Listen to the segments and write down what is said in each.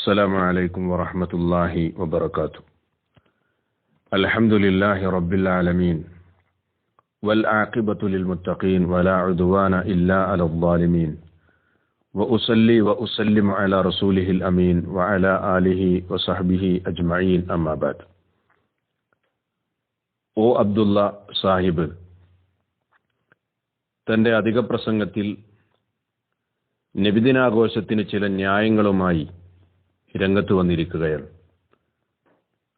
السلام عليكم ورحمة الله وبركاته الحمد لله رب العالمين والعاقبة للمتقين ولا عدوان إلا على الظالمين وأصلي وأسلم على رسوله الأمين وعلى آله وصحبه أجمعين أما بعد ഓ അബ്ദുള്ള സാഹിബ് തന്റെ അധിക പ്രസംഗത്തിൽ നബിദിനാഘോഷത്തിന് ചില ന്യായങ്ങളുമായി രംഗത്ത് വന്നിരിക്കുകയാണ്.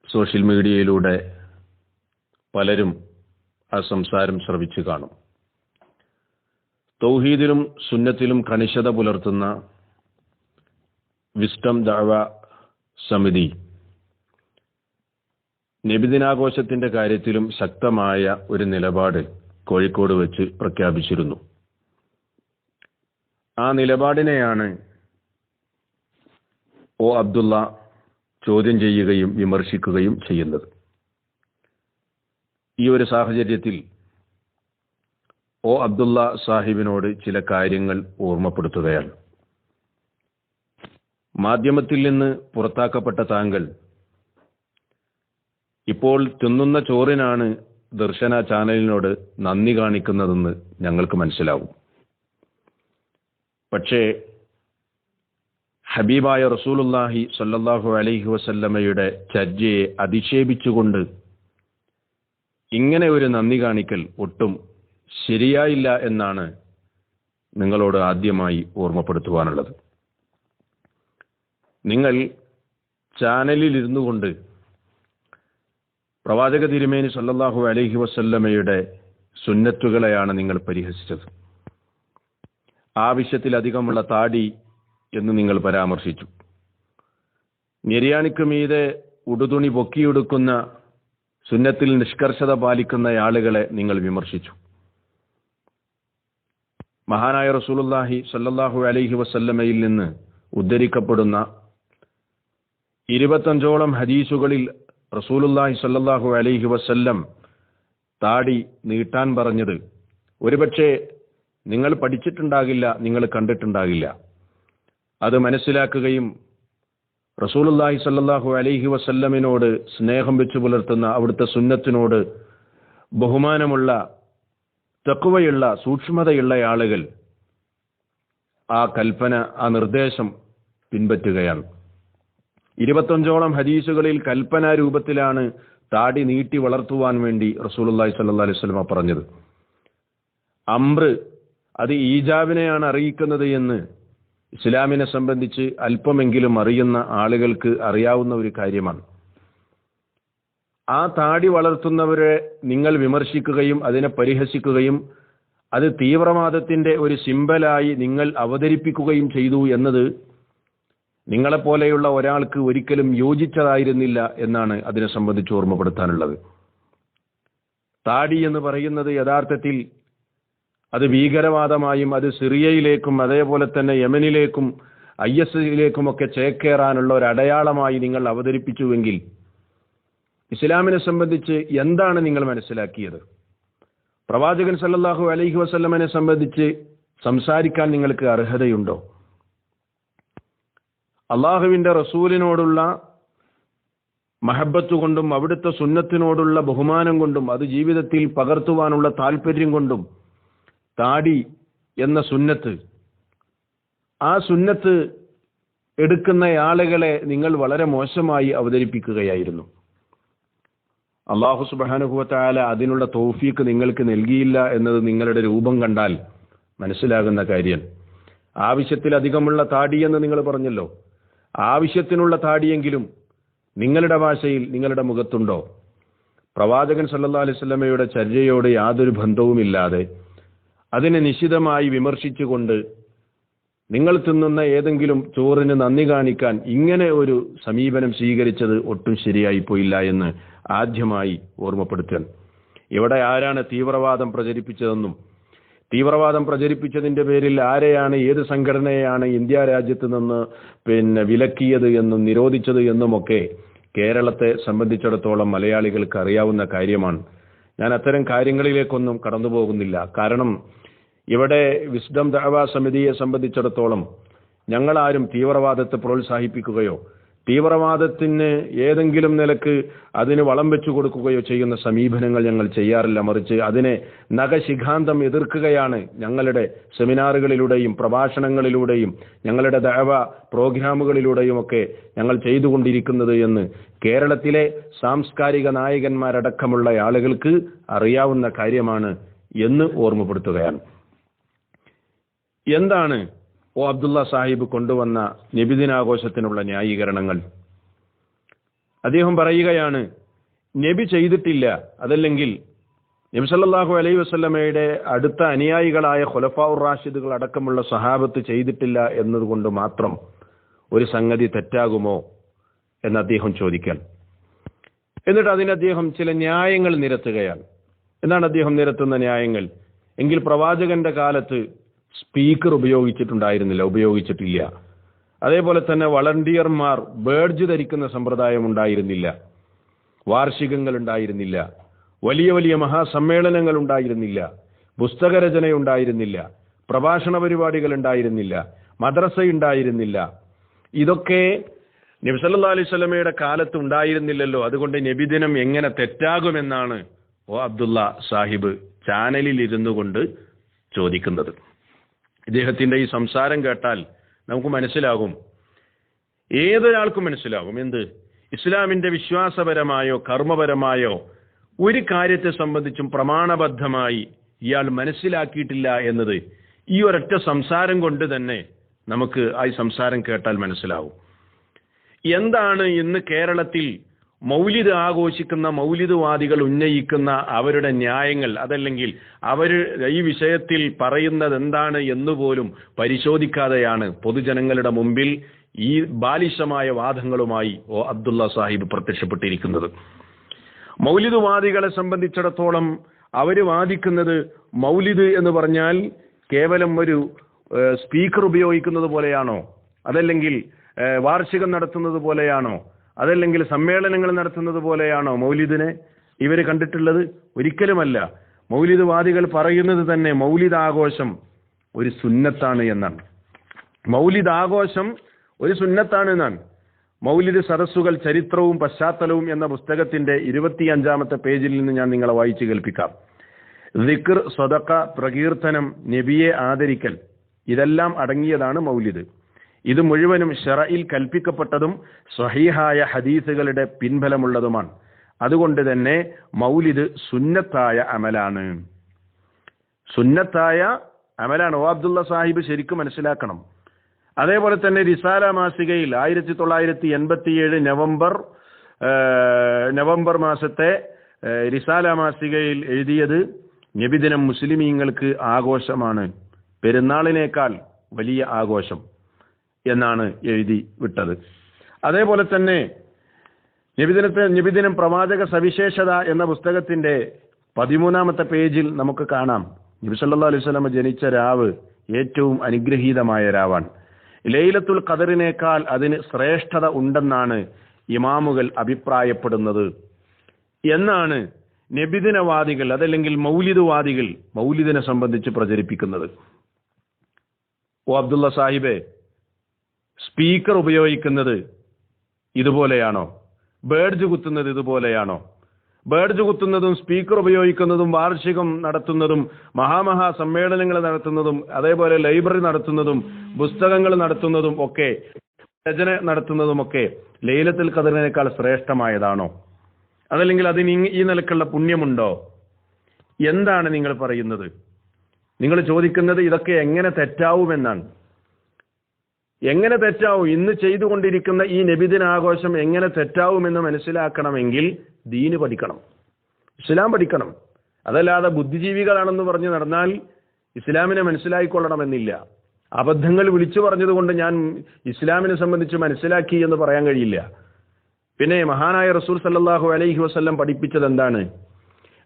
സോഷ്യൽ മീഡിയയിലൂടെ പലരും ആ സംസാരം ശ്രവിച്ചു കാണും. തൗഹീദിലും സുന്നത്തിലും കണിശത പുലർത്തുന്ന വിസ്റ്റം ദാവ സമിതി നബിദിനാഘോഷത്തിന്റെ കാര്യത്തിലും ശക്തമായ ഒരു നിലപാട് കോഴിക്കോട് വെച്ച് പ്രഖ്യാപിച്ചിരുന്നു. ആ നിലപാടിനെയാണ് ഒ അബ്ദുള്ള ചോദ്യം ചെയ്യുകയും വിമർശിക്കുകയും ചെയ്യുന്നത്. ഈ ഒരു സാഹചര്യത്തിൽ ഒ അബ്ദുള്ള സാഹിബിനോട് ചില കാര്യങ്ങൾ ഓർമ്മപ്പെടുത്തുകയാണ്. മാധ്യമത്തിൽ നിന്ന് പുറത്താക്കപ്പെട്ട താങ്കൾ ഇപ്പോൾ തിന്നുന്ന ചോറിനാണ് ദർശന ചാനലിനോട് നന്ദി കാണിക്കുന്നതെന്ന് ഞങ്ങൾക്ക് മനസ്സിലാവും. പക്ഷേ ഹബീബായ റസൂലുല്ലാഹി സല്ലാഹു അലൈഹി വസല്ലമയുടെ ചര്യയെ അധിക്ഷേപിച്ചുകൊണ്ട് ഇങ്ങനെ ഒരു നന്ദി കാണിക്കൽ ഒട്ടും ശരിയായില്ല എന്നാണ് നിങ്ങളോട് ആദ്യമായി ഓർമ്മപ്പെടുത്തുവാനുള്ളത്. നിങ്ങൾ ചാനലിൽ ഇരുന്നു കൊണ്ട് പ്രവാചക തിരുമേനി സല്ലാഹു അലഹി വസല്ലമയുടെ സുന്നത്തുകളെയാണ് നിങ്ങൾ പരിഹസിച്ചത്. ആവശ്യത്തിലധികമുള്ള താടി എന്ന് നിങ്ങൾ പരാമർശിച്ചു. നിര്യാണിക്ക് മീതെ ഉടുതുണി പൊക്കിയെടുക്കുന്ന സുന്നത്തിൽ നിഷ്കർഷത പാലിക്കുന്ന ആളുകളെ നിങ്ങൾ വിമർശിച്ചു. മഹാനായ റസൂലുല്ലാഹി സല്ലാഹു അലൈഹി വസല്ലമയിൽ നിന്ന് ഉദ്ധരിക്കപ്പെടുന്ന ഇരുപത്തഞ്ചോളം ഹദീസുകളിൽ റസൂലുല്ലാഹി സല്ലാഹു അലൈഹി വസല്ലം താടി നീട്ടാൻ പറഞ്ഞത് ഒരുപക്ഷെ നിങ്ങൾ പഠിച്ചിട്ടുണ്ടാകില്ല നിങ്ങൾ കണ്ടിട്ടുണ്ടാകില്ല. അത് മനസ്സിലാക്കുകയും റസൂലുല്ലാഹി സല്ലാഹു അലൈഹി വസല്ലമിനോട് സ്നേഹം വെച്ചു പുലർത്തുന്ന അവിടുത്തെ സുന്നത്തിനോട് ബഹുമാനമുള്ള തക്കുവയുള്ള സൂക്ഷ്മതയുള്ള ആളുകൾ ആ കൽപ്പന ആ നിർദ്ദേശം പിൻപറ്റുകയാണ്. ഇരുപത്തഞ്ചോളം ഹദീസുകളിൽ കൽപ്പന രൂപത്തിലാണ് താടി നീട്ടി വളർത്തുവാൻ വേണ്ടി റസൂലുള്ളാഹി സ്വല്ലല്ലാഹി അലൈഹി സ്വലമ പറഞ്ഞത്. അമ്ര അത് ഈജാബിനെയാണ് അറിയിക്കുന്നത് എന്ന് ഇസ്ലാമിനെ സംബന്ധിച്ച് അല്പമെങ്കിലും അറിയുന്ന ആളുകൾക്ക് അറിയാവുന്ന ഒരു കാര്യമാണ്. ആ താടി വളർത്തുന്നവരെ നിങ്ങൾ വിമർശിക്കുകയും അതിനെ പരിഹസിക്കുകയും അത് തീവ്രവാദത്തിന്റെ ഒരു സിമ്പലായി നിങ്ങൾ അവതരിപ്പിക്കുകയും ചെയ്തു എന്നത് നിങ്ങളെപ്പോലെയുള്ള ഒരാൾക്ക് ഒരിക്കലും യോജിച്ചതായിരുന്നില്ല എന്നാണ് അതിനെ സംബന്ധിച്ച് ഓർമ്മപ്പെടുത്താനുള്ളത്. താടി എന്ന് പറയുന്നത് യഥാർത്ഥത്തിൽ അത് ഭീകരവാദമായും അത് സിറിയയിലേക്കും അതേപോലെ തന്നെ യമനിലേക്കും ഐ എസ് യിലേക്കുമൊക്കെ ചേക്കേറാനുള്ള ഒരു അടയാളമായി നിങ്ങൾ അവതരിപ്പിച്ചുവെങ്കിൽ ഇസ്ലാമിനെ സംബന്ധിച്ച് എന്താണ് നിങ്ങൾ മനസ്സിലാക്കിയത്? പ്രവാചകൻ സല്ലാഹു അലൈഹി വസല്ലമനെ സംബന്ധിച്ച് സംസാരിക്കാൻ നിങ്ങൾക്ക് അർഹതയുണ്ടോ? അള്ളാഹുവിന്റെ റസൂലിനോടുള്ള മഹബത്ത് കൊണ്ടും അവിടുത്തെ സുന്നത്തിനോടുള്ള ബഹുമാനം കൊണ്ടും അത് ജീവിതത്തിൽ പകർത്തുവാനുള്ള താല്പര്യം കൊണ്ടും താടി എന്ന സുന്നത്ത്. ആ സുന്നത്ത് എടുക്കുന്ന ആളുകളെ നിങ്ങൾ വളരെ മോശമായി അവതരിപ്പിക്കുകയായിരുന്നു. അള്ളാഹു സുബാനുഭവത്തായാല അതിനുള്ള തോഫീക്ക് നിങ്ങൾക്ക് നൽകിയില്ല എന്നത് നിങ്ങളുടെ രൂപം കണ്ടാൽ മനസ്സിലാകുന്ന കാര്യം. ആവശ്യത്തിലധികമുള്ള താടി എന്ന് നിങ്ങൾ പറഞ്ഞല്ലോ. ആവശ്യത്തിനുള്ള താടിയെങ്കിലും നിങ്ങളുടെ ഭാഷയിൽ നിങ്ങളുടെ മുഖത്തുണ്ടോ? പ്രവാചകൻ സല്ലാ അലൈവല്ലമയുടെ ചര്യയോട് യാതൊരു ബന്ധവുമില്ലാതെ അതിനെ നിശിതമായി വിമർശിച്ചുകൊണ്ട് നിങ്ങൾ തിന്നുന്ന ഏതെങ്കിലും ചോറിന് നന്ദി കാണിക്കാൻ ഇങ്ങനെ ഒരു സമീപനം സ്വീകരിച്ചത് ഒട്ടും ശരിയായി പോയില്ല എന്ന് ആദ്യമായി ഓർമ്മപ്പെടുത്താൻ ഇവിടെ ആരാണ് തീവ്രവാദം പ്രചരിപ്പിച്ചതെന്നും തീവ്രവാദം പ്രചരിപ്പിച്ചതിന്റെ പേരിൽ ആരെയാണ് ഏത് സംഘടനയാണ് ഇന്ത്യ രാജ്യത്ത് നിന്ന് പിന്നെ വിലക്കിയത് എന്നും നിരോധിച്ചത് എന്നുമൊക്കെ കേരളത്തെ സംബന്ധിച്ചിടത്തോളം മലയാളികൾക്ക് അറിയാവുന്ന കാര്യമാണ്. ഞാൻ അത്തരം കാര്യങ്ങളിലേക്കൊന്നും കടന്നു പോകുന്നില്ല കാരണം ഇവിടെ വിസ്ഡം ദഅവ സമിതിയെ സംബന്ധിച്ചിടത്തോളം ഞങ്ങളാരും തീവ്രവാദത്തെ പ്രോത്സാഹിപ്പിക്കുകയോ തീവ്രവാദത്തിന് ഏതെങ്കിലും നിലയ്ക്ക് അതിന് വളം വെച്ചു കൊടുക്കുകയോ ചെയ്യുന്ന സമീപനങ്ങൾ ഞങ്ങൾ ചെയ്യാറില്ല മറിച്ച് അതിനെ നഖശിഖാന്തം എതിർക്കുകയാണ് ഞങ്ങളുടെ സെമിനാറുകളിലൂടെയും പ്രഭാഷണങ്ങളിലൂടെയും ഞങ്ങളുടെ ദഅവ പ്രോഗ്രാമുകളിലൂടെയും ഒക്കെ ഞങ്ങൾ ചെയ്തുകൊണ്ടിരിക്കുന്നത് എന്ന് കേരളത്തിലെ സാംസ്കാരിക നായകന്മാരടക്കമുള്ള ആളുകൾക്ക് അറിയാവുന്ന കാര്യമാണ് എന്ന് ഓർമ്മപ്പെടുത്തുകയാണ്. എന്താണ് ഓ അബ്ദുള്ള സാഹിബ് കൊണ്ടുവന്ന നബിദിനാഘോഷത്തിനുള്ള ന്യായീകരണങ്ങൾ? അദ്ദേഹം പറയുകയാണ് നബി ചെയ്തിട്ടില്ല അതല്ലെങ്കിൽ നബി സല്ലല്ലാഹു അലൈഹി വസല്ലമയുടെ അടുത്ത അനുയായികളായ ഖുലഫാഉർ റാഷിദുകൾ അടക്കമുള്ള സഹാബത്ത് ചെയ്തിട്ടില്ല എന്നതുകൊണ്ട് മാത്രം ഒരു സംഗതി തെറ്റാകുമോ എന്ന് അദ്ദേഹം ചോദിക്കാൻ. എന്നിട്ട് അതിന് അദ്ദേഹം ചില ന്യായങ്ങൾ നിരത്തുകയാണ്. എന്താണ് അദ്ദേഹം നിരത്തുന്ന ന്യായങ്ങൾ? എങ്കിൽ പ്രവാചകന്റെ കാലത്ത് സ്പീക്കർ ഉപയോഗിച്ചിട്ടുണ്ടായിരുന്നില്ല ഉപയോഗിച്ചിട്ടില്ല. അതേപോലെ തന്നെ വളണ്ടിയർമാർ ബേഡ്ജ് ധരിക്കുന്ന സമ്പ്രദായം ഉണ്ടായിരുന്നില്ല. വാർഷികങ്ങൾ ഉണ്ടായിരുന്നില്ല. വലിയ വലിയ മഹാസമ്മേളനങ്ങൾ ഉണ്ടായിരുന്നില്ല. പുസ്തകരചന ഉണ്ടായിരുന്നില്ല. പ്രഭാഷണ പരിപാടികൾ ഉണ്ടായിരുന്നില്ല. മദ്രസ ഉണ്ടായിരുന്നില്ല. ഇതൊക്കെ നബി സല്ലല്ലാഹു അലൈഹി സ്വലമയുടെ കാലത്ത് ഉണ്ടായിരുന്നില്ലല്ലോ. അതുകൊണ്ട് നബിദിനം എങ്ങനെ തെറ്റാകുമെന്നാണ് ഓ അബ്ദുള്ള സാഹിബ് ചാനലിൽ ഇരുന്നു കൊണ്ട് ചോദിക്കുന്നത്. ഇദ്ദേഹത്തിന്റെ ഈ സംസാരം കേട്ടാൽ നമുക്ക് മനസ്സിലാകും. ഏതൊരാൾക്കും മനസ്സിലാകും. എന്ത്? ഇസ്ലാമിന്റെ വിശ്വാസപരമായോ കർമ്മപരമായോ ഒരു കാര്യത്തെ സംബന്ധിച്ചും പ്രമാണബദ്ധമായി ഇയാൾ മനസ്സിലാക്കിയിട്ടില്ല എന്നത് ഈ ഒരൊറ്റ സംസാരം കൊണ്ട് തന്നെ നമുക്ക് ആ സംസാരം കേട്ടാൽ മനസ്സിലാവും. എന്താണ് ഇന്ന് കേരളത്തിൽ മൗലിദ് ആഘോഷിക്കുന്ന മൗലിദുവാദികൾ ഉന്നയിക്കുന്ന അവരുടെ ന്യായങ്ങൾ അതല്ലെങ്കിൽ അവർ ഈ വിഷയത്തിൽ പറയുന്നത് എന്താണ് എന്നുപോലും പരിശോധിക്കാതെയാണ് പൊതുജനങ്ങളുടെ മുമ്പിൽ ഈ ബാലിശമായ വാദങ്ങളുമായി ഓ അബ്ദുള്ള സാഹിബ് പ്രത്യക്ഷപ്പെട്ടിരിക്കുന്നത്. മൗലിദുവാദികളെ സംബന്ധിച്ചിടത്തോളം അവർ വാദിക്കുന്നത് മൗലിദ് എന്ന് പറഞ്ഞാൽ കേവലം ഒരു സ്പീക്കർ ഉപയോഗിക്കുന്നത് പോലെയാണോ? അതല്ലെങ്കിൽ വാർഷികം നടത്തുന്നത് പോലെയാണോ? അതല്ലെങ്കിൽ സമ്മേളനങ്ങൾ നടത്തുന്നത് പോലെയാണോ മൗലിദിനെ? ഇവർ കണ്ടിട്ടുള്ളത് ഒരിക്കലുമല്ല. മൗലിദ് വാദികൾ പറയുന്നത് തന്നെ മൗലിദാഘോഷം ഒരു സുന്നത്താണ് എന്നാണ്. മൗലിദാഘോഷം ഒരു സുന്നത്താണ് എന്നാണ്. മൗലിദ് സദസ്സുകൾ ചരിത്രവും പശ്ചാത്തലവും എന്ന പുസ്തകത്തിന്റെ ഇരുപത്തിയഞ്ചാമത്തെ പേജിൽ നിന്ന് ഞാൻ നിങ്ങളെ വായിച്ചു കേൾപ്പിക്കാം. ദിക്ർ സ്വതക്ക പ്രകീർത്തനം നബിയെ ആദരിക്കൽ ഇതെല്ലാം അടങ്ങിയതാണ് മൗലിദ്. ഇത് മുഴുവനും ഷറയിൽ കൽപ്പിക്കപ്പെട്ടതും സ്വഹീഹായ ഹദീസുകളുടെ പിൻബലമുള്ളതുമാണ്. അതുകൊണ്ട് തന്നെ മൗലിദ് സുന്നത്തായ അമലാണ്. സുന്നത്തായ അമലാണ്. ഓ അബ്ദുള്ള സാഹിബ് ശരിക്കും മനസ്സിലാക്കണം. അതേപോലെ തന്നെ റിസാല മാസികയിൽ ആയിരത്തി തൊള്ളായിരത്തി എൺപത്തിയേഴ് നവംബർ നവംബർ മാസത്തെ റിസാല മാസികയിൽ എഴുതിയത് നബിദിനം മുസ്ലിമീങ്ങൾക്ക് ആഘോഷമാണ്. പെരുന്നാളിനേക്കാൾ വലിയ ആഘോഷം. എന്നാണ് എഴുതി വിട്ടത്. അതേപോലെ തന്നെ നിബിദിനത്തെ നിബിദിനം പ്രവാചക സവിശേഷത എന്ന പുസ്തകത്തിന്റെ പതിമൂന്നാമത്തെ പേജിൽ നമുക്ക് കാണാം. നബി സല്ലല്ലാഹു അലൈഹി വസല്ലം ജനിച്ച രാവ് ഏറ്റവും അനുഗ്രഹീതമായ രാവാണ്. ലൈലത്തുൽ ഖദറിനേക്കാൾ അതിന് ശ്രേഷ്ഠത ഉണ്ടെന്നാണ് ഇമാമുകൾ അഭിപ്രായപ്പെടുന്നത്. എന്നാണ് നബിദിനവാദികൾ അതല്ലെങ്കിൽ മൗലിദുവാദികൾ മൗലിദിനെ സംബന്ധിച്ച് പ്രചരിപ്പിക്കുന്നത്. ഓ അബ്ദുള്ള സാഹിബെ സ്പീക്കർ ഉപയോഗിക്കുന്നത് ഇതുപോലെയാണോ? ബേഡ്ജ് കുത്തുന്നത് ഇതുപോലെയാണോ? ബേഡ്ജ് കുത്തുന്നതും സ്പീക്കർ ഉപയോഗിക്കുന്നതും വാർഷികം നടത്തുന്നതും മഹാമഹാ സമ്മേളനങ്ങൾ നടത്തുന്നതും അതേപോലെ ലൈബ്രറി നടത്തുന്നതും പുസ്തകങ്ങൾ നടത്തുന്നതും ഒക്കെ രചന നടത്തുന്നതുമൊക്കെ ലൈലത്തിൽ ഖദറിനേക്കാൾ ശ്രേഷ്ഠമായതാണോ? അതല്ലെങ്കിൽ അതിന് ഈ നിലക്കുള്ള പുണ്യമുണ്ടോ? എന്താണ് നിങ്ങൾ പറയുന്നത്? നിങ്ങൾ ചോദിക്കുന്നത് ഇതൊക്കെ എങ്ങനെ തെറ്റാവുമെന്നാണ്. എങ്ങനെ തെറ്റാവും? ഇന്ന് ചെയ്തുകൊണ്ടിരിക്കുന്ന ഈ നബിദിനാഘോഷം എങ്ങനെ തെറ്റാവുമെന്ന് മനസ്സിലാക്കണമെങ്കിൽ ദീന് പഠിക്കണം. ഇസ്ലാം പഠിക്കണം. അതല്ലാതെ ബുദ്ധിജീവികളാണെന്ന് പറഞ്ഞ് നടന്നാൽ ഇസ്ലാമിനെ മനസ്സിലാക്കിക്കൊള്ളണമെന്നില്ല അബദ്ധങ്ങൾ വിളിച്ചു പറഞ്ഞതുകൊണ്ട് ഞാൻ ഇസ്ലാമിനെ സംബന്ധിച്ച് മനസ്സിലാക്കി എന്ന് പറയാൻ കഴിയില്ല. പിന്നെ മഹാനായ റസൂൽ സല്ലാഹു അലൈഹി വസല്ലം പഠിപ്പിച്ചത് എന്താണ്?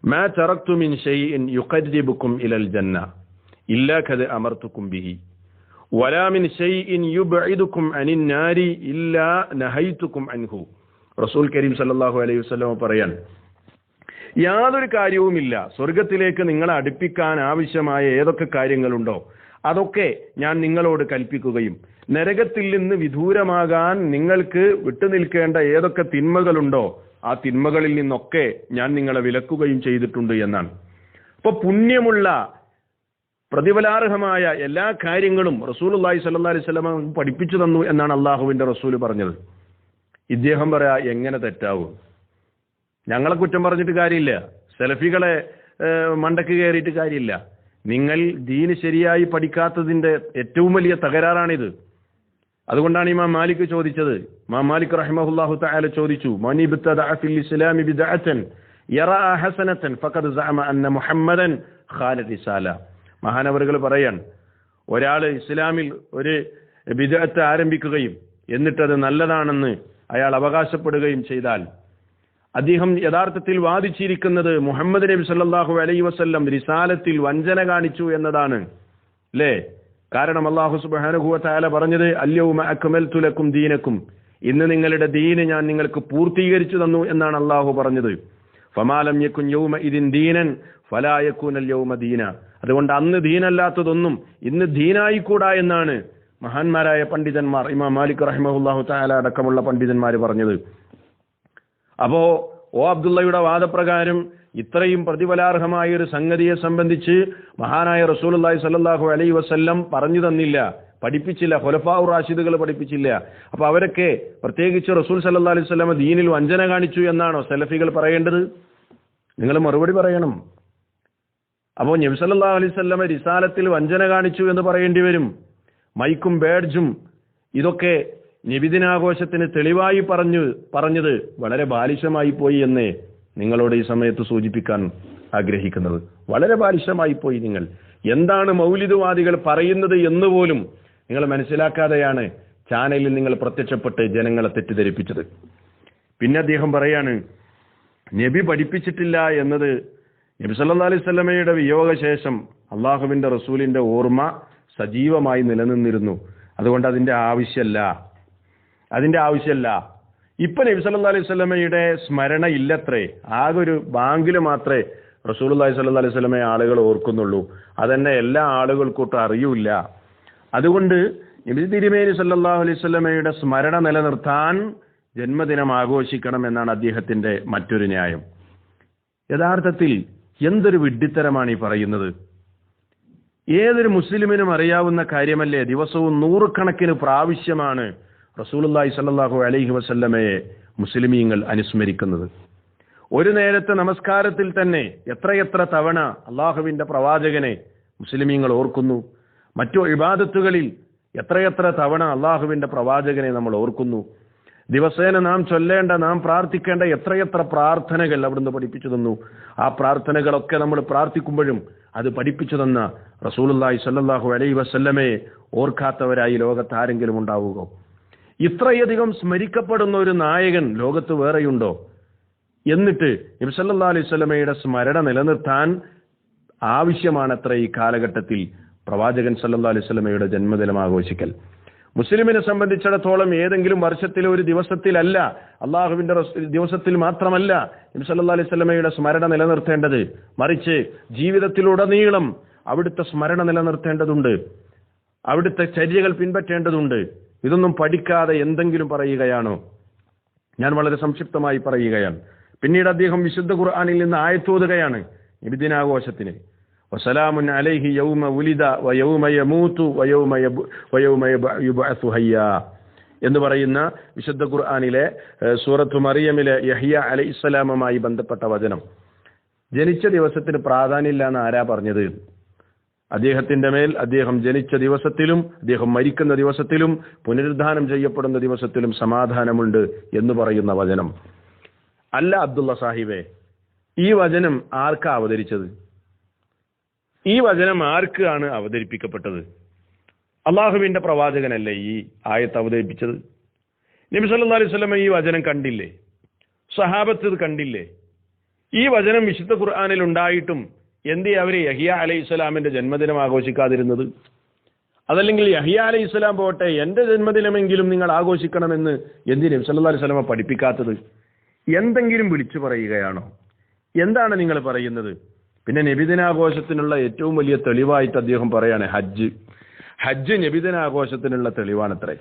മാ തറക്തു മിൻ ഷൈഇൻ യുഖർരിബുക്കും ഇലൽ ജന്ന. അമർത്തുക്കും ബിഹി. വലാ ഷെയ്ഇൻ നാരി ഇല്ലാ നഹൈതുക്കും അൻഹു റസൂൽ കരീം സല്ലല്ലാഹു അലൈഹി വസല്ലം പറയാൻ യാതൊരു കാര്യവുമില്ല. സ്വർഗത്തിലേക്ക് നിങ്ങളെ അടുപ്പിക്കാൻ ആവശ്യമായ ഏതൊക്കെ കാര്യങ്ങളുണ്ടോ അതൊക്കെ ഞാൻ നിങ്ങളോട് കൽപ്പിക്കുകയും നരകത്തിൽ നിന്ന് വിദൂരമാകാൻ നിങ്ങൾക്ക് വിട്ടുനിൽക്കേണ്ട ഏതൊക്കെ തിന്മകളുണ്ടോ ആ തിന്മകളിൽ നിന്നൊക്കെ ഞാൻ നിങ്ങളെ വിലക്കുകയും ചെയ്തിട്ടുണ്ട് എന്നാണ്. അപ്പൊ പുണ്യമുള്ള പ്രതിഫലാർഹമായ എല്ലാ കാര്യങ്ങളും റസൂൽ റസൂലുള്ളാഹി സ്വല്ലല്ലാഹി അലൈഹി വസല്ലമ പഠിപ്പിച്ചു തന്നു എന്നാണ് അള്ളാഹുവിന്റെ റസൂൽ പറഞ്ഞത്. ഇദ്ദേഹം പറയാ എങ്ങനെ തെറ്റാവും? ഞങ്ങളെ കുറ്റം പറഞ്ഞിട്ട് കാര്യമില്ല. സെലഫികളെ മണ്ടക്ക് കയറിയിട്ട് കാര്യമില്ല. നിങ്ങൾ ദീന് ശരിയായി പഠിക്കാത്തതിന്റെ ഏറ്റവും വലിയ തകരാറാണിത്. അതുകൊണ്ടാണ് ഇമാം മാലിക് ചോദിച്ചത്. ഇമാം മാലിക് റഹിമഹുല്ലാഹു തആല ചോദിച്ചു മനി ബിത്തദഅ ഫിൽ ഇസ്ലാമി ബിദഅതൻ ഹസനതൻ ഫഖദ് മുഹമ്മദൻ ഖാല റിസാല. മഹാനവറുകൾ പറയാൻ ഒരാൾ ഇസ്ലാമിൽ ഒരു വിദഗ്ധ ആരംഭിക്കുകയും എന്നിട്ടത് നല്ലതാണെന്ന് അയാൾ അവകാശപ്പെടുകയും ചെയ്താൽ അദ്ദേഹം യഥാർത്ഥത്തിൽ വാദിച്ചിരിക്കുന്നത് മുഹമ്മദ് നബി സല്ലാഹു അലൈ വസ്ല്ലം റിസാലത്തിൽ വഞ്ചന കാണിച്ചു എന്നതാണ്. അല്ലേ കാരണം അള്ളാഹു സുബ്ഹാനഹു വതആല പറഞ്ഞത് അല്യവും അക്കുമൽ തുലക്കും ദീനക്കും. ഇന്ന് നിങ്ങളുടെ ദീന് ഞാൻ നിങ്ങൾക്ക് പൂർത്തീകരിച്ചു തന്നു എന്നാണ് അള്ളാഹു പറഞ്ഞത്. ഫമാലം യക്കുൻ യൗമ ഇതിൻ ദീനൻ ഫലായക്കൂനൽ യൗമ ദീന. അതുകൊണ്ട് അന്ന് ദീനല്ലാത്തതൊന്നും ഇന്ന് ദീനായിക്കൂടാ എന്നാണ് മഹാന്മാരായ പണ്ഡിതന്മാർ ഇമാം മാലിക് റഹിമഹുല്ലാഹു താല അടക്കമുള്ള പണ്ഡിതന്മാർ പറഞ്ഞത്. അപ്പോ ഓ അബ്ദുള്ളയുടെ വാദപ്രകാരം ഇത്രയും പ്രതിഫലാർഹമായ ഒരു സംഗതിയെ സംബന്ധിച്ച് മഹാനായ റസൂലുള്ളാഹി സല്ലാഹു അലൈ വസല്ലം പറഞ്ഞു തന്നില്ല. പഠിപ്പിച്ചില്ല. ഹൊലഫാവു റാഷിദുകൾ പഠിപ്പിച്ചില്ല. അപ്പൊ അവരൊക്കെ പ്രത്യേകിച്ച് റസൂൽ സല്ലാ അലൈഹി ദീനിൽ വഞ്ചന കാണിച്ചു എന്നാണോ സെലഫികൾ പറയേണ്ടത്? നിങ്ങൾ മറുപടി പറയണം. അപ്പോൾ നബി അലൈവല്ലമ റിസാലത്തിൽ വഞ്ചന കാണിച്ചു എന്ന് പറയേണ്ടി വരും. മൈക്കും ബേഡ്ജും ഇതൊക്കെ നിബിദിനാഘോഷത്തിന് തെളിവായി പറഞ്ഞു പറഞ്ഞത് വളരെ ബാലിശമായി പോയി എന്നേ നിങ്ങളോട് ഈ സമയത്ത് സൂചിപ്പിക്കാൻ ആഗ്രഹിക്കുന്നത്. വളരെ ബാലിശമായി പോയി നിങ്ങൾ. എന്താണ് മൗലികവാദികൾ പറയുന്നത് എന്ന് പോലും നിങ്ങൾ മനസ്സിലാക്കാതെയാണ് ചാനലിൽ നിങ്ങൾ പ്രത്യക്ഷപ്പെട്ട് ജനങ്ങളെ തെറ്റിദ്ധരിപ്പിച്ചത്. പിന്നെ അദ്ദേഹം പറയാണ് നബി പഠിപ്പിച്ചിട്ടില്ല എന്നത് നബി സല്ലല്ലാഹു അലൈഹി സ്വലമയുടെ വിയോഗശേഷം അള്ളാഹുവിന്റെ റസൂലിന്റെ ഓർമ്മ സജീവമായി നിലനിന്നിരുന്നു. അതുകൊണ്ട് അതിന്റെ ആവശ്യമല്ല അതിന്റെ ആവശ്യമല്ല ഇപ്പൊ നബി സല്ലല്ലാഹു അലൈഹി സ്വലമയുടെ സ്മരണ ഇല്ലത്രേ. ആകെ ഒരു ബാങ്കിൽ മാത്രമേ റസൂൽ റസൂലുള്ളാഹി സ്വല്ലാ അലൈഹി സ്വലമയെ ആളുകൾ ഓർക്കുന്നുള്ളൂ. അതന്നെ എല്ലാ ആളുകൾക്കൊട്ടും അറിയൂല അതുകൊണ്ട് നബി തിരുമേനി സല്ലാഹു അലൈഹി സ്വലമയുടെ സ്മരണ നിലനിർത്താൻ ജന്മദിനം ആഘോഷിക്കണം എന്നാണ് അദ്ദേഹത്തിന്റെ മറ്റൊരു ന്യായം. യഥാർത്ഥത്തിൽ എന്തൊരു വിഡ്ഢിത്തരമാണ് ഈ പറയുന്നത്? ഏതൊരു മുസ്ലിമിനും അറിയാവുന്ന കാര്യമല്ലേ? ദിവസവും നൂറുകണക്കിന് പ്രാവശ്യമാണ് റസൂലുള്ളാഹി സല്ലാഹു അലൈഹി വസല്ലമയെ മുസ്ലിമീങ്ങൾ അനുസ്മരിക്കുന്നത്. ഒരു നേരത്തെ നമസ്കാരത്തിൽ തന്നെ എത്രയെത്ര തവണ അള്ളാഹുവിന്റെ പ്രവാചകനെ മുസ്ലിമീങ്ങൾ ഓർക്കുന്നു? മറ്റു ഇബാദത്തുകളിൽ എത്രയെത്ര തവണ അള്ളാഹുവിന്റെ പ്രവാചകനെ നമ്മൾ ഓർക്കുന്നു? ദിവസേന നാം ചൊല്ലേണ്ട നാം പ്രാർത്ഥിക്കേണ്ട എത്രയെത്ര പ്രാർത്ഥനകൾ അവിടുന്ന് പഠിപ്പിച്ചു തന്നു. ആ പ്രാർത്ഥനകളൊക്കെ നമ്മൾ പ്രാർത്ഥിക്കുമ്പോഴും അത് പഠിപ്പിച്ചു തന്ന റസൂലുള്ളാഹി സല്ലാഹു അലൈ വസല്ലമയെ ഓർക്കാത്തവരായി ലോകത്ത് ആരെങ്കിലും ഉണ്ടാവുകയോ ഇത്രയധികം സ്മരിക്കപ്പെടുന്ന ഒരു നായകൻ ലോകത്ത് വേറെയുണ്ടോ? എന്നിട്ട് നബി സല്ലല്ലാഹു അലൈഹി സ്വലമയുടെ സ്മരണ നിലനിർത്താൻ ആവശ്യമാണത്ര ഈ കാലഘട്ടത്തിൽ പ്രവാചകൻ സല്ലാ അലൈഹി സ്വലമയുടെ ജന്മദിനം ആഘോഷിക്കൽ. മുസ്ലിമിനെ സംബന്ധിച്ചിടത്തോളം ഏതെങ്കിലും വർഷത്തിലെ ഒരു ദിവസത്തിലല്ല അള്ളാഹുവിന്റെ ദിവസത്തിൽ മാത്രമല്ല സല്ലല്ലാഹു അലൈഹി സ്വലമയുടെ സ്മരണ നിലനിർത്തേണ്ടത്. മറിച്ച് ജീവിതത്തിലുടനീളം അവിടുത്തെ സ്മരണ നിലനിർത്തേണ്ടതുണ്ട്. അവിടുത്തെ ചര്യകൾ പിൻപറ്റേണ്ടതുണ്ട്. ഇതൊന്നും പഠിക്കാതെ എന്തെങ്കിലും പറയുകയാണോ? ഞാൻ വളരെ സംക്ഷിപ്തമായി പറയുകയാണ്. പിന്നീട് അദ്ദേഹം വിശുദ്ധ ഖുർആാനിൽ നിന്ന് ആയത്തോതുകയാണ്. നബിദിനാഘോഷത്തിന്. വസലാമുൻ അലൈഹി യൗമ ഉലിദ വയൗമ യമൂതു വയൗമ യബ്- വയൗമ യുബ്അസു ഹയ്യാ എന്ന് പറയുന്ന വിശുദ്ധ ഖുർആാനിലെ സൂറത്ത് സൂറത്തു മറിയമിലെ യഹിയ അലൈഹിസ്സലാമുമായി ബന്ധപ്പെട്ട വചനം. ജനിച്ച ദിവസത്തിന് പ്രാധാന്യമില്ല എന്ന് ആരാ പറഞ്ഞത്? അദ്ദേഹത്തിന്റെ മേൽ അദ്ദേഹം ജനിച്ച ദിവസത്തിലും അദ്ദേഹം മരിക്കുന്ന ദിവസത്തിലും പുനരുദ്ധാനം ചെയ്യപ്പെടുന്ന ദിവസത്തിലും സമാധാനമുണ്ട് എന്ന് പറയുന്ന വചനം. അല്ല അബ്ദുള്ള സാഹിബെ ഈ വചനം ആർക്കാ അവതരിച്ചത്? ഈ വചനം ആർക്കാണ് അവതരിപ്പിക്കപ്പെട്ടത്? അള്ളാഹുവിന്റെ പ്രവാചകനല്ലേ ഈ ആയത്ത് അവതരിപ്പിച്ചത്? നബി സല്ലാ അലൈഹി സ്വലമ ഈ വചനം കണ്ടില്ലേ? സഹാബത്ത് ഇത് കണ്ടില്ലേ? ഈ വചനം വിശുദ്ധ ഖുർആാനിൽ ഉണ്ടായിട്ടും എന്തേ അവർ യഹിയ അലൈഹി സ്വലാമിന്റെ ജന്മദിനം ആഘോഷിക്കാതിരുന്നത്? അതല്ലെങ്കിൽ യഹിയ അലൈഹി സ്വലാം പോട്ടെ എന്റെ ജന്മദിനമെങ്കിലും നിങ്ങൾ ആഘോഷിക്കണമെന്ന് എന്തിനും സല്ലല്ലാഹു അലൈഹി സ്വലമ പഠിപ്പിക്കാത്തത്? എന്തെങ്കിലും വിളിച്ചു പറയുകയാണോ? എന്താണ് നിങ്ങൾ പറയുന്നത്? പിന്നെ നബിദിനാഘോഷത്തിനുള്ള ഏറ്റവും വലിയ തെളിവായിട്ട് അദ്ദേഹം പറയാണ് ഹജ്ജ്. ഹജ്ജ് നബിദിനാഘോഷത്തിനുള്ള തെളിവാണത്രേ.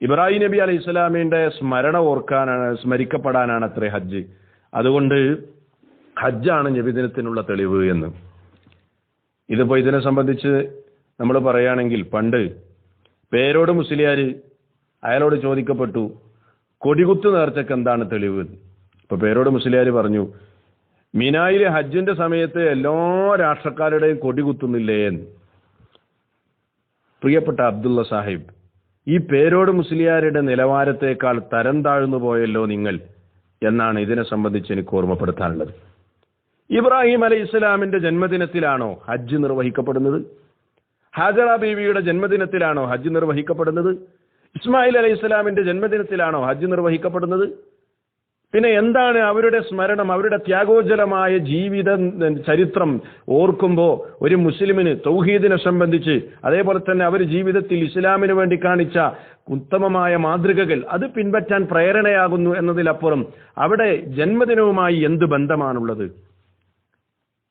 ഇബ്രാഹിം നബി അലൈഹി ഇസ്ലാമിന്റെ സ്മരണ ഓർക്കാനാണ് സ്മരിക്കപ്പെടാനാണ് അത്രേ ഹജ്ജ്. അതുകൊണ്ട് ഹജ്ജാണ് നബിദിനത്തിനുള്ള തെളിവ് എന്ന്. ഇതിപ്പോ ഇതിനെ സംബന്ധിച്ച് നമ്മൾ പറയുകയാണെങ്കിൽ പണ്ട് പേരോട് മുസ്ലിയാർ അയാളോട് ചോദിക്കപ്പെട്ടു കൊടികുത്ത് നേർച്ചക്ക് എന്താണ് തെളിവ് ഇപ്പൊ പേരോട് മുസ്ലിയാർ പറഞ്ഞു മിനായിലെ ഹജ്ജിന്റെ സമയത്ത് എല്ലാ രാഷ്ട്രക്കാരുടെയും കൊടി കുത്തുന്നില്ലേ എന്ന്. പ്രിയപ്പെട്ട അബ്ദുള്ള സാഹിബ് ഈ പേരോട് മുസ്ലിയാരുടെ നിലവാരത്തേക്കാൾ തരം താഴ്ന്നു പോയല്ലോ നിങ്ങൾ എന്നാണ് ഇതിനെ സംബന്ധിച്ച് എനിക്ക് ഓർമ്മപ്പെടുത്താനുള്ളത്. ഇബ്രാഹിം അലൈഹി ഇസ്ലാമിന്റെ ജന്മദിനത്തിലാണോ ഹജ്ജ് നിർവഹിക്കപ്പെടുന്നത്? ഹാജറ ബീവിയുടെ ജന്മദിനത്തിലാണോ ഹജ്ജ് നിർവഹിക്കപ്പെടുന്നത്? ഇസ്മായിൽ അലൈഹി ഇസ്ലാമിന്റെ ജന്മദിനത്തിലാണോ ഹജ്ജ് നിർവഹിക്കപ്പെടുന്നത്? പിന്നെ എന്താണ് അവരുടെ സ്മരണം അവരുടെ ത്യാഗോജ്ജലമായ ജീവിത ചരിത്രം ഓർക്കുമ്പോൾ ഒരു മുസ്ലിമിന് തൗഹീദിനെ സംബന്ധിച്ച് അതേപോലെ തന്നെ അവർ ജീവിതത്തിൽ ഇസ്ലാമിന് വേണ്ടി കാണിച്ച ഉത്തമമായ മാതൃകകൾ അത് പിൻപറ്റാൻ പ്രേരണയാകുന്നു എന്നതിലപ്പുറം അവിടെ ജന്മദിനവുമായി എന്ത് ബന്ധമാണുള്ളത്?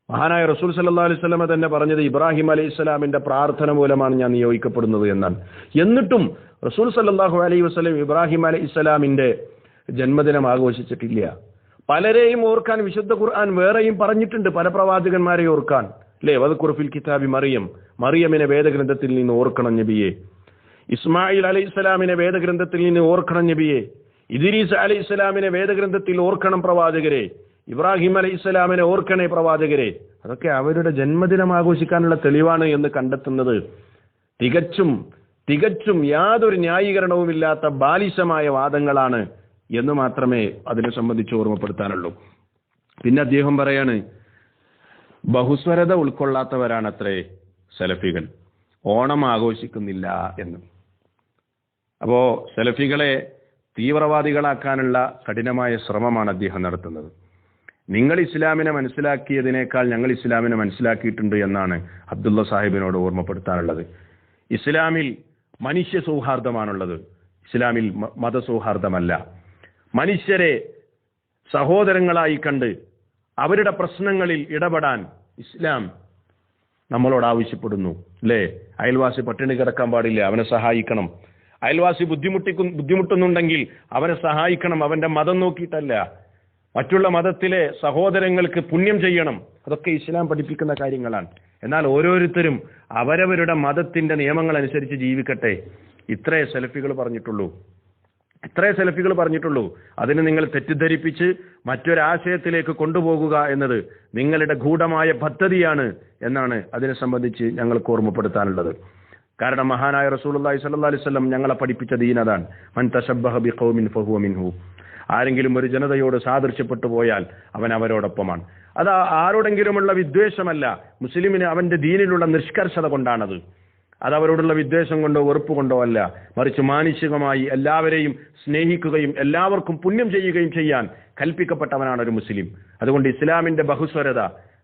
മഹാനായ റസൂൽ സല്ലാ അലൈഹി സ്വലമ തന്നെ പറഞ്ഞത് ഇബ്രാഹിം അലൈഹി സ്വലാമിന്റെ പ്രാർത്ഥന മൂലമാണ് ഞാൻ നിയോഗിക്കപ്പെടുന്നത് എന്നാണ്. എന്നിട്ടും റസൂൽ സല്ലാഹു അലൈഹി വസ്ലം ഇബ്രാഹിം അലൈഹി സ്വലാമിന്റെ ജന്മദിനം ആഘോഷിച്ചിട്ടില്ല. പലരെയും ഓർക്കാൻ വിശുദ്ധ ഖുർആൻ വേറെയും പറഞ്ഞിട്ടുണ്ട്. പല പ്രവാചകന്മാരെ ഓർക്കാൻ. അല്ലേ വദക്കുറുഫിൽ കിതാബി മറിയം. മറിയമിനെ വേദഗ്രന്ഥത്തിൽ നിന്ന് ഓർക്കണം നബിയെ. ഇസ്മായിൽ അലൈഹി ഇസ്ലാമിനെ വേദഗ്രന്ഥത്തിൽ നിന്ന് ഓർക്കണം നബിയെ. ഇദിരീസ് അലൈഹി ഇസ്ലാമിനെ വേദഗ്രന്ഥത്തിൽ ഓർക്കണം പ്രവാചകരെ. ഇബ്രാഹിം അലൈഹി ഇസ്ലാമിനെ ഓർക്കണേ പ്രവാചകരെ. അതൊക്കെ അവരുടെ ജന്മദിനം ആഘോഷിക്കാനുള്ള തെളിവാണ് എന്ന് കണ്ടെത്തുന്നത്. തികച്ചും തികച്ചും യാതൊരു ന്യായീകരണവുമില്ലാത്ത ബാലിശമായ വാദങ്ങളാണ് എന്ന് മാത്രമേ അതിനെ സംബന്ധിച്ച് ഓർമ്മപ്പെടുത്താനുള്ളൂ. പിന്നെ അദ്ദേഹം പറയാണ് ബഹുസ്വരത ഉൾക്കൊള്ളാത്തവരാണ് അത്രേ സെലഫികൾ. ഓണം ആഘോഷിക്കുന്നില്ല എന്ന്. അപ്പോ സെലഫികളെ തീവ്രവാദികളാക്കാനുള്ള കഠിനമായ ശ്രമമാണ് അദ്ദേഹം നടത്തുന്നത്. നിങ്ങൾ ഇസ്ലാമിനെ മനസ്സിലാക്കിയതിനേക്കാൾ ഞങ്ങൾ ഇസ്ലാമിനെ മനസ്സിലാക്കിയിട്ടുണ്ട് എന്നാണ് അബ്ദുള്ള സാഹിബിനോട് ഓർമ്മപ്പെടുത്താനുള്ളത്. ഇസ്ലാമിൽ മനുഷ്യ സൗഹാർദ്ദമാണുള്ളത്. ഇസ്ലാമിൽ മത മതസൗഹാർദ്ദമല്ല മനുഷ്യരെ സഹോദരങ്ങളായി കണ്ട് അവരുടെ പ്രശ്നങ്ങളിൽ ഇടപെടാൻ ഇസ്ലാം നമ്മളോട് ആവശ്യപ്പെടുന്നു അല്ലേ? അയൽവാസി പട്ടിണി കിടക്കാൻ പാടില്ല അവനെ സഹായിക്കണം. അയൽവാസി ബുദ്ധിമുട്ടിക്കു ബുദ്ധിമുട്ടുന്നുണ്ടെങ്കിൽ അവനെ സഹായിക്കണം അവന്റെ മതം നോക്കിയിട്ടല്ല. മറ്റുള്ള മതത്തിലെ സഹോദരങ്ങൾക്ക് പുണ്യം ചെയ്യണം അതൊക്കെ ഇസ്ലാം പഠിപ്പിക്കുന്ന കാര്യങ്ങളാണ്. എന്നാൽ ഓരോരുത്തരും അവരവരുടെ മതത്തിന്റെ നിയമങ്ങൾ അനുസരിച്ച് ജീവിക്കട്ടെ ഇത്രേ സെൽഫികൾ പറഞ്ഞിട്ടുള്ളൂ. ഇത്രേ സെൽഫികൾ പറഞ്ഞിട്ടുള്ളൂ. അതിന് നിങ്ങൾ തെറ്റിദ്ധരിപ്പിച്ച് മറ്റൊരാശയത്തിലേക്ക് കൊണ്ടുപോകുക എന്നത് നിങ്ങളുടെ ഗൂഢമായ പദ്ധതിയാണ് എന്നാണ് അതിനെ സംബന്ധിച്ച് ഞങ്ങൾക്ക് ഓർമ്മപ്പെടുത്താനുള്ളത്. കാരണം മഹാനായ സ്വല്ലല്ലാഹി അലൈഹി വസല്ലം ഞങ്ങളെ പഠിപ്പിച്ച ദീനതാണ് മൻ ബി ഖൗമിൻ മിൻഹു. ആരെങ്കിലും ഒരു ജനതയോട് സാദൃശ്യപ്പെട്ടു പോയാൽ അവൻ അവരോടൊപ്പമാണ്. അത് ആരോടെങ്കിലുമുള്ള വിദ്വേഷമല്ല. മുസ്ലിമിന് അവന്റെ ദീനിലുള്ള നിഷ്കർഷത കൊണ്ടാണത്. അത് അവരോടുള്ള വിദ്വേഷം കൊണ്ടോ വെറുപ്പ് കൊണ്ടോ അല്ല. മറിച്ച് മാനുഷികമായി എല്ലാവരെയും സ്നേഹിക്കുകയും എല്ലാവർക്കും പുണ്യം ചെയ്യുകയും ചെയ്യാൻ കൽപ്പിക്കപ്പെട്ടവനാണ് ഒരു മുസ്ലിം. അതുകൊണ്ട് ഇസ്ലാമിന്റെ ബഹുസ്വരത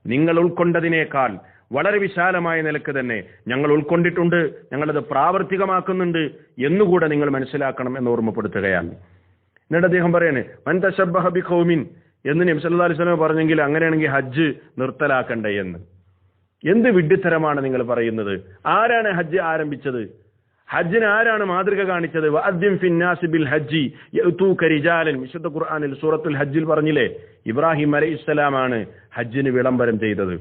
നിങ്ങൾ ഉൾക്കൊണ്ടതിനേക്കാൾ വളരെ വിശാലമായ നിലയ്ക്ക് തന്നെ ഞങ്ങൾ ഉൾക്കൊണ്ടിട്ടുണ്ട് ഞങ്ങളത് പ്രാവർത്തികമാക്കുന്നുണ്ട് എന്നുകൂടെ നിങ്ങൾ മനസ്സിലാക്കണം എന്ന് ഓർമ്മപ്പെടുത്തുകയാണ്. എന്നിട്ട് അദ്ദേഹം പറയാണ് മൻ ബി ഖൗമിൻ എന്ന് നബി സല്ലല്ലാഹു അലൈഹി പറഞ്ഞെങ്കിൽ അങ്ങനെയാണെങ്കിൽ ഹജ്ജ് നിർത്തലാക്കണ്ടേ എന്ന്. എന്ത് വിഡ്ഢിത്തരമാണ് നിങ്ങൾ പറയുന്നത്? ആരാണ് ഹജ്ജ് ആരംഭിച്ചത്? ഹജ്ജിന് ആരാണ് മാതൃക കാണിച്ചത്? വഅദ്ദിം ഫിന്നാസി ബിൽ ഹജ്ജി യഅതൂക റിജാലൻ. വിശുദ്ധ ഖുർആനിൽ സൂറത്തുൽ ഹജ്ജിൽ പറഞ്ഞില്ലേ? ഇബ്രാഹിം അലൈഹിസ്സലാമാണ് ഹജ്ജിന് വിളംബരം ചെയ്തത്.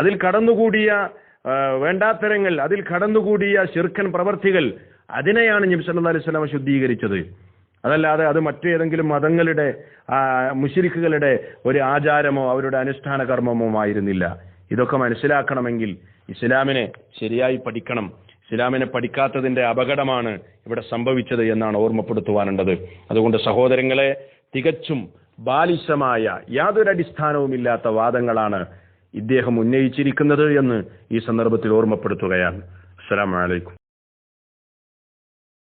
അതിൽ കടന്നുകൂടിയ വേണ്ടാത്തരങ്ങൾ അതിൽ കടന്നുകൂടിയ ശിർക്കൻ പ്രവർത്തികൾ അതിനെയാണ് നബി സല്ലല്ലാഹു അലൈഹി വസല്ലം ശുദ്ധീകരിച്ചത്. അതല്ലാതെ അത് മറ്റേതെങ്കിലും മതങ്ങളുടെ മുഷിരിക്കുകളുടെ ഒരു ആചാരമോ അവരുടെ അനുഷ്ഠാന കർമ്മമോ ആയിരുന്നില്ല. ഇതൊക്കെ മനസ്സിലാക്കണമെങ്കിൽ ഇസ്ലാമിനെ ശരിയായി പഠിക്കണം. ഇസ്ലാമിനെ പഠിക്കാത്തതിന്റെ അപകടമാണ് ഇവിടെ സംഭവിച്ചത് എന്നാണ് ഓർമ്മപ്പെടുത്തുവാനുള്ളത്. അതുകൊണ്ട് സഹോദരങ്ങളെ തികച്ചും ബാലിശമായ യാതൊരു അടിസ്ഥാനവുമില്ലാത്ത വാദങ്ങളാണ് ഇദ്ദേഹം ഉന്നയിച്ചിരിക്കുന്നത് എന്ന് ഈ സന്ദർഭത്തിൽ ഓർമ്മപ്പെടുത്തുകയാണ്. അസ്സലാമലൈക്കും